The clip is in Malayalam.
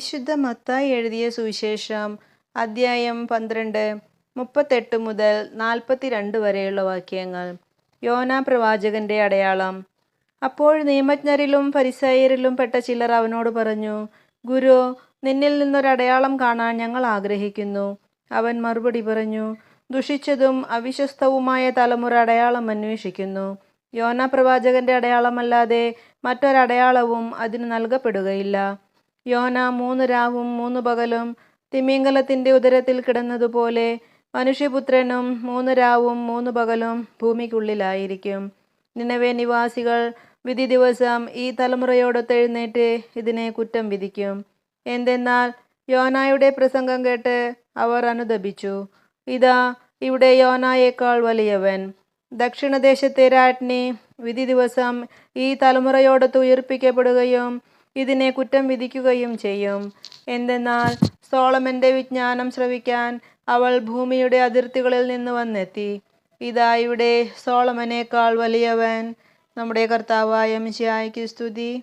വിശുദ്ധ മത്തായി എഴുതിയ സുവിശേഷം അദ്ധ്യായം പന്ത്രണ്ട് മുപ്പത്തെട്ട് മുതൽ നാൽപ്പത്തിരണ്ട് വരെയുള്ള വാക്യങ്ങൾ. യോന പ്രവാചകന്റെ അടയാളം. അപ്പോൾ നിയമജ്ഞരിലും ഫരിസയരിലും പെട്ട ചിലർ അവനോട് പറഞ്ഞു ഗുരു നിന്നിൽ നിന്നൊരടയാളം കാണാൻ ഞങ്ങൾ ആഗ്രഹിക്കുന്നു. അവൻ മറുപടി പറഞ്ഞു ദുഷിച്ചതും അവിശ്വസ്തവുമായ തലമുറ അടയാളം അന്വേഷിക്കുന്നു. യോന പ്രവാചകന്റെ അടയാളമല്ലാതെ മറ്റൊരടയാളവും അതിന് നൽകപ്പെടുകയില്ല. യോന മൂന്ന് രാവും മൂന്ന് പകലും തിമിംഗലത്തിന്റെ ഉദരത്തിൽ കിടന്നതുപോലെ മനുഷ്യപുത്രനും മൂന്ന് രാവും മൂന്ന് പകലും ഭൂമിക്കുള്ളിലായിരിക്കും. നിലവെ നിവാസികൾ വിധി ദിവസം ഈ തലമുറയോടൊത്ത് എഴുന്നേറ്റ് ഇതിനെ കുറ്റം വിധിക്കും. എന്തെന്നാൽ യോനായുടെ പ്രസംഗം കേട്ട് അവർ അനുദപിച്ചു. ഇതാ ഇവിടെ യോനായേക്കാൾ വലിയവൻ. ദക്ഷിണദേശത്തെ രാജ്ഞി വിധി ദിവസം ഈ തലമുറയോടൊത്ത് ഉയർപ്പിക്കപ്പെടുകയും ഇതിനെ കുറ്റം വിധിക്കുകയും ചെയ്യും. എന്തെന്നാൽ സോളമന്റെ വിജ്ഞാനം ശ്രവിക്കാൻ അവൾ ഭൂമിയുടെ അതിർത്തികളിൽ നിന്ന് വന്നെത്തി. ഇതാ ഇവിടെ സോളമനേക്കാൾ വലിയവൻ. നമ്മുടെ കർത്താവായ മിശിയായ്ക്ക് സ്തുതി.